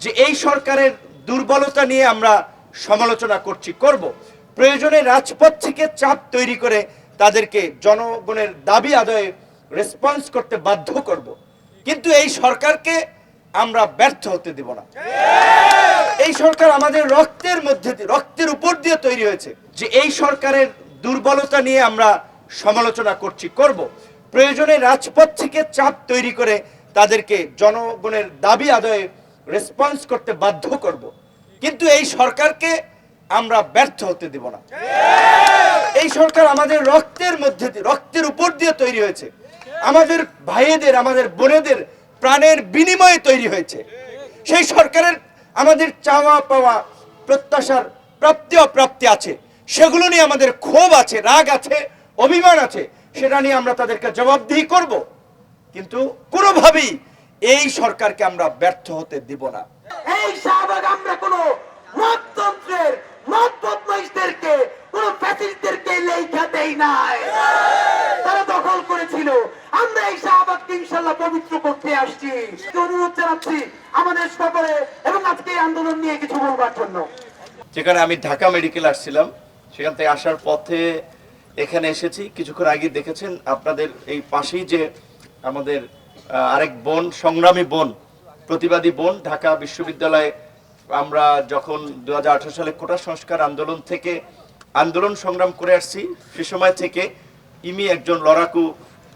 যে এই সরকারের দুর্বলতা নিয়ে আমরা সমালোচনা করছি, করব। প্রয়োজনে রাজপথ থেকে চাপ তৈরি করে তাদেরকে জনগণের দাবি আদায়ে রেসপন্স করতে বাধ্য করব। কিন্তু এই সরকারকে আমরা ব্যর্থ হতে দেব না। এই সরকার আমাদের রক্তের মধ্যে রক্তের উপর দিয়ে তৈরি হয়েছে যে এই সরকারের দুর্বলতা নিয়ে আমরা সমালোচনা করছি, করব। প্রয়োজনে রাজপথ থেকে চাপ তৈরি করে তাদেরকে জনগণের দাবি আদায়ে রেসপন্স করতে বাধ্য করব। কিন্তু এই সরকারকে আমরা ব্যর্থ হতে দেব না। এই সরকার আমাদের রক্তের মধ্যে রক্তের উপর দিয়ে তৈরি হয়েছে। আমাদের ভাইয়েদের আমাদের বোনেদের প্রাণের বিনিময়ে তৈরি হয়েছে। সেই সরকারের আমাদের চাওয়া পাওয়া প্রত্যাশার প্রাপ্তি অপ্রাপ্তি আছে। সেগুলো নিয়ে আমাদের ক্ষোভ আছে, রাগ আছে, অভিমান আছে। সেটা নিয়ে আমরা তাদেরকে জবাবদিহি করব। কিন্তু কোনোভাবেই এই সরকারকে আমরা ব্যর্থ হতে দিব না। এই শাহবাগ আমরা কোন মততন্ত্রের মত বদমাইশদেরকে কোন ফ্যাসিস্টদেরকে লেখা দেই নাই। তারা দখল করেছিল। আমরা এই শাহবাগকে ইনশাল্লাহ পবিত্র করতে আসছি। অনুরোধ জানাচ্ছি আমাদের সকলে এবং আজকে এই আন্দোলন নিয়ে কিছু বলবার জন্য। যেখানে আমি ঢাকা মেডিকেল আসছিলাম সেখান থেকে আসার পথে এখানে এসেছি। কিছুক্ষণ আগে দেখেছেন আপনাদের এই পাশেই যে আমাদের আরেক বোন, সংগ্রামী বোন, প্রতিবাদী বোন ঢাকা বিশ্ববিদ্যালয়ে। আমরা যখন দুহাজার আঠারো সালে কোটা সংস্কার আন্দোলন থেকে আন্দোলন সংগ্রাম করে আসছি, সে সময় থেকে ইমি একজন লড়াকু,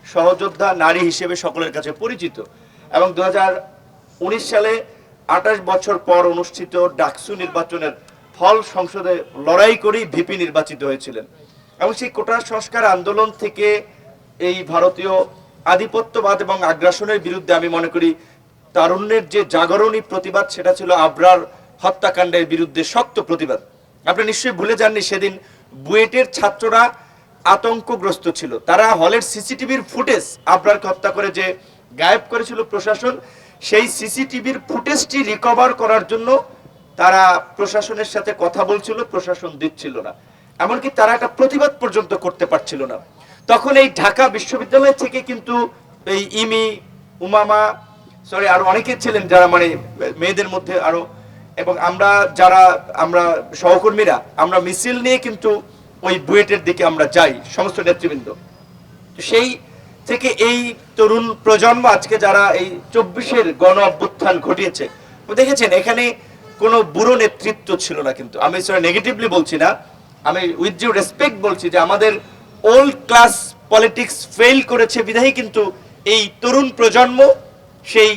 সহযোদ্ধা, নারী হিসেবে সকলের কাছে পরিচিত। এবং দু সালে আঠাশ বছর পর অনুষ্ঠিত ডাকসু নির্বাচনের ফল সংসদে লড়াই করেই ভিপি নির্বাচিত হয়েছিলেন। এবং সেই কোটা সংস্কার আন্দোলন থেকে এই ভারতীয় আধিপত্যবাদ এবং আগ্রাসনের বিরুদ্ধে আমি মনে করি তারুণ্যের যে জাগরণী প্রতিবাদ, সেটা ছিল আবরার হত্যাকাণ্ডের বিরুদ্ধে শক্ত প্রতিবাদ। আপনি নিশ্চয়ই ভুলে যাননি সেদিন বুয়েটের ছাত্ররা আতঙ্কগ্রস্ত ছিল। তারা হলের সিসিটিভির ফুটেজ আবরারকে হত্যা করে যে গায়েব করেছিল প্রশাসন, সেই সিসিটিভির ফুটেজটি রিকভার করার জন্য তারা প্রশাসনের সাথে কথা বলছিল, প্রশাসন দিচ্ছিল না। এমনকি তারা একটা প্রতিবাদ পর্যন্ত করতে পারছিল না। তখন এই ঢাকা বিশ্ববিদ্যালয় থেকে কিন্তু এই ইমি, উমামা সরি আরও অনেকে ছিলেন যারা মানে মেয়েদের মধ্যে আরও, এবং আমরা যারা, আমরা সহকর্মীরা, আমরা মিছিল নিয়ে কিন্তু ওই বুয়েটের দিকে আমরা যাই, সমস্ত নেতৃবৃন্দ। সেই থেকে এই তরুণ প্রজন্ম আজকে যারা এই চব্বিশের গণ অভ্যুত্থান ঘটিয়েছে দেখেছেন এখানে কোনো বুড়ো নেতৃত্ব ছিল না কিন্তু। আমি নেগেটিভলি বলছি না। আমি উইথ ডিউ রেসপেক্ট বলছি যে আমাদের ওল্ড ক্লাস পলিটিক্স ফেল করেছে বিধায়ী, কিন্তু এই তরুণ প্রজন্ম, সেই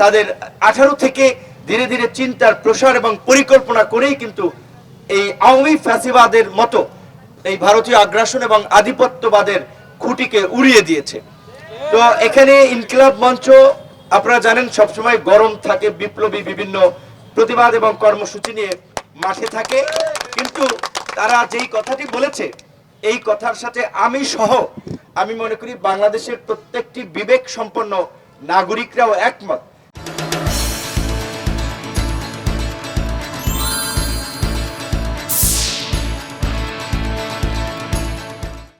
তাদের আঠারো থেকে ধীরে ধীরে চিন্তার প্রসার এবং পরিকল্পনা করেই কিন্তু এই আওয়ামী ফ্যাসিবাদের মতো এই ভারতীয় আগ্রাসন এবং আধিপত্যবাদের খুঁটিকে উড়িয়ে দিয়েছে। তো এখানে ইনকিলাব মঞ্চ, আপনারা জানেন, সবসময় গরম থাকে, বিপ্লবী বিভিন্ন প্রতিবাদ এবং কর্মসূচি নিয়ে মাঠে থাকে। কিন্তু তারা যেই কথাটি বলেছে এই কথার সাথে আমি সহ আমি মনে করি বাংলাদেশের প্রত্যেকটি বিবেক সম্পন্ন নাগরিকরাও একমত।